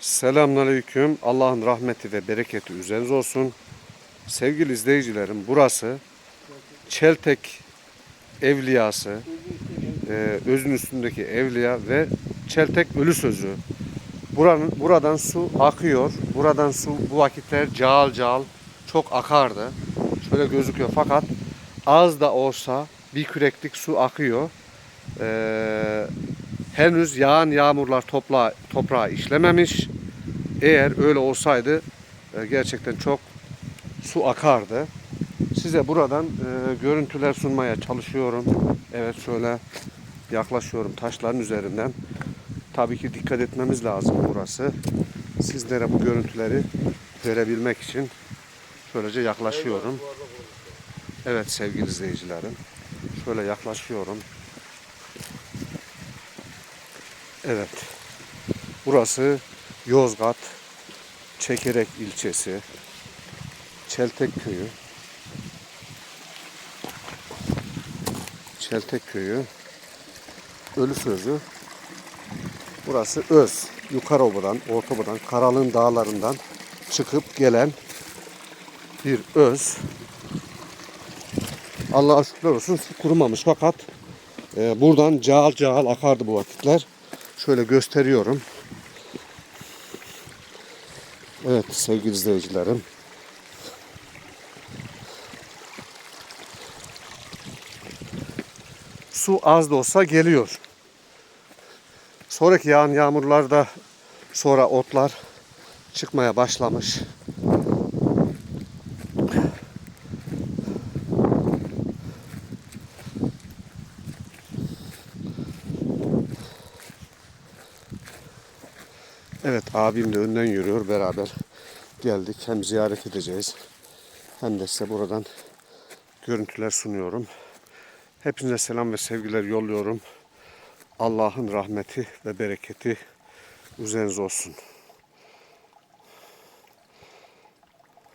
Selamünaleyküm. Allah'ın rahmeti ve bereketi üzerinize olsun. Sevgili izleyicilerim burası Çeltek Evliyası, e, özün üstündeki evliya ve Çeltek Ölü Sözü. Buranın, buradan su akıyor. Buradan su bu vakitler cağal cağal çok akardı. Şöyle gözüküyor fakat az da olsa bir küreklik su akıyor. Ee, henüz yağan yağmurlar toprağa, toprağa işlememiş. Eğer öyle olsaydı e, gerçekten çok su akardı. Size buradan e, görüntüler sunmaya çalışıyorum. Evet şöyle yaklaşıyorum taşların üzerinden. Tabii ki dikkat etmemiz lazım burası. Sizlere bu görüntüleri verebilmek için şöylece yaklaşıyorum. Evet sevgili izleyicilerim. Şöyle yaklaşıyorum. Evet. Burası Yozgat Çekerek ilçesi. Çeltek köyü. Çeltek köyü. Ölü sözü. Burası Öz. Yukarı obadan, orta obadan, Karalığın dağlarından çıkıp gelen bir öz. Allah'a şükürler olsun su kurumamış fakat e, buradan cağal cağal akardı bu vakitler. Şöyle gösteriyorum. Evet sevgili izleyicilerim. Su az da olsa geliyor. Sonraki yağan yağmurlarda sonra otlar çıkmaya başlamış. Evet abim de önden yürüyor beraber geldik. Hem ziyaret edeceğiz hem de size buradan görüntüler sunuyorum. Hepinize selam ve sevgiler yolluyorum. Allah'ın rahmeti ve bereketi üzerinize olsun.